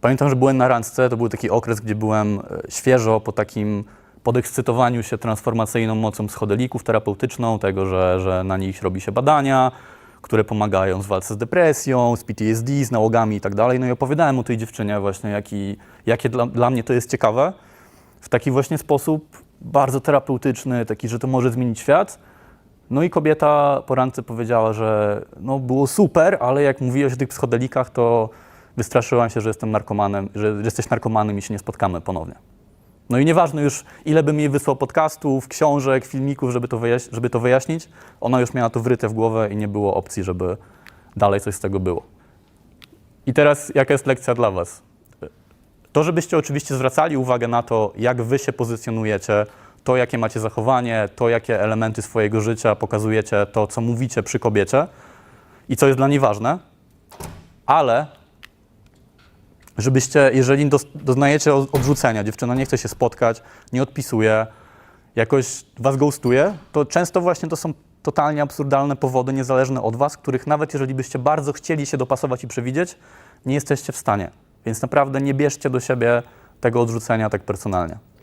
Pamiętam, że byłem na randce, to był taki okres, gdzie byłem e, świeżo po takim podekscytowaniu się transformacyjną mocą psychodelików, terapeutyczną, tego, że, że na nich robi się badania, które pomagają w walce z depresją, z PTSD, z nałogami i tak dalej. No i opowiadałem o tej dziewczynie właśnie, jaki, jakie dla, dla mnie to jest ciekawe, w taki właśnie sposób bardzo terapeutyczny, taki, że to może zmienić świat. No i kobieta po randce powiedziała, że no było super, ale jak mówiłeś o tych psychodelikach, to wystraszyłam się, że jestem narkomanem, że, jesteś narkomanem i się nie spotkamy ponownie. No i nieważne już, ile bym jej wysłał podcastów, książek, filmików, żeby to, wyjaś- żeby to wyjaśnić, ona już miała to wryte w głowę i nie było opcji, żeby dalej coś z tego było. I teraz jaka jest lekcja dla Was? To, żebyście oczywiście zwracali uwagę na to, jak Wy się pozycjonujecie, to, jakie macie zachowanie, to, jakie elementy swojego życia pokazujecie, to, co mówicie przy kobiecie i co jest dla niej ważne, ale żebyście, jeżeli doznajecie od- odrzucenia, dziewczyna nie chce się spotkać, nie odpisuje, jakoś was ghostuje, to często właśnie to są totalnie absurdalne powody, niezależne od was, których nawet jeżeli byście bardzo chcieli się dopasować i przewidzieć, nie jesteście w stanie. Więc naprawdę nie bierzcie do siebie tego odrzucenia tak personalnie.